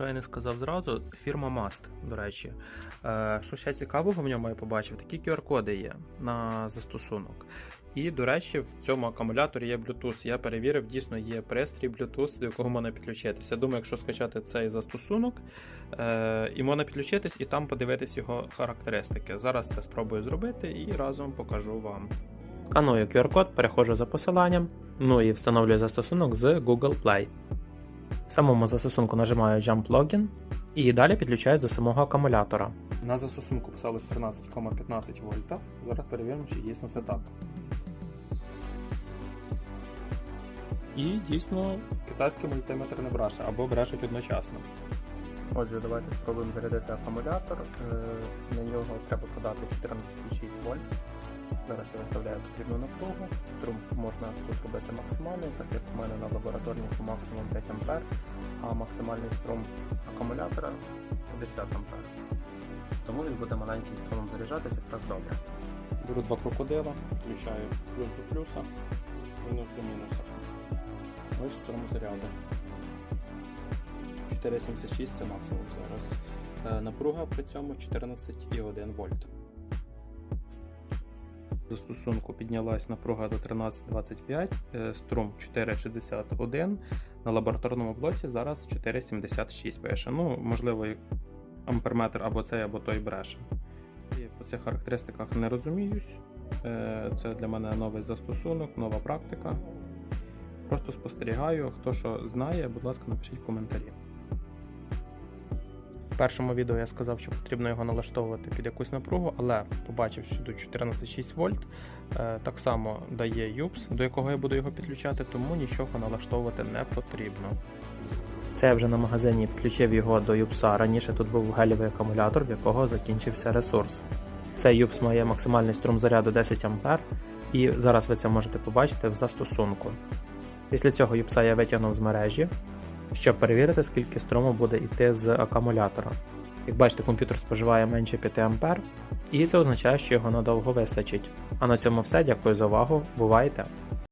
Що я не сказав зразу, фірма Mast, до речі. Е, що ще цікавого в ньому я побачив, такі QR-коди є на застосунок. І, до речі, в цьому акумуляторі є Bluetooth. Я перевірив, дійсно є пристрій Bluetooth, до якого можна підключитися. Я думаю, якщо скачати цей застосунок, е, і можна підключитись і там подивитись його характеристики. Зараз це спробую зробити і разом покажу вам. Сканую QR-код, переходжу за посиланням, ну і встановлюю застосунок з Google Play. В самому застосунку нажимаю Jump Login і далі підключаюсь до самого акумулятора. На застосунку писалось 13,15 вольта. Зараз перевіримо, чи дійсно це так. І дійсно китайський мультиметр не бреше або брешуть одночасно. Отже, давайте спробуємо зарядити акумулятор. Е, На нього треба подати 14,6 вольт. Зараз я виставляю потрібну напругу. Струм можна тут робити максимальний, так як у мене на лабораторнику максимум 5 А, а максимальний струм акумулятора 50 А. Тому він буде маленьким струмом заряджатися якраз добре. Беру два крокодила, включаю плюс до плюса, мінус до мінуса. Ось струм заряду. 4,76 це максимум зараз. Е, Напруга при цьому 14,1 вольт. Застосунку піднялась напруга до 13,25, е, струм 4,61. На лабораторному блоці зараз 4,76 пише. Ну, можливо, амперметр або цей, або той бреше. І по цих характеристиках не розуміюсь. Е, Це для мене новий застосунок, нова практика. Просто спостерігаю. Хто що знає, будь ласка, напишіть в коментарі. Першому відео я сказав, що потрібно його налаштовувати під якусь напругу, але побачив, що тут 14,6 вольт. Е, Так само дає UPS, до якого я буду його підключати, тому нічого налаштовувати не потрібно. Це я вже на магазині підключив його до UPS. Раніше тут був гелєвий акумулятор, в якого закінчився ресурс. Цей UPS має максимальний струм заряду 10 А, і зараз ви це можете побачити в застосунку. Після цього UPS я витягнув з мережі, щоб перевірити, скільки струму буде йти з акумулятора. Як бачите, комп'ютер споживає менше 5 А, і це означає, що його надовго вистачить. А на цьому все. Дякую за увагу. Бувайте!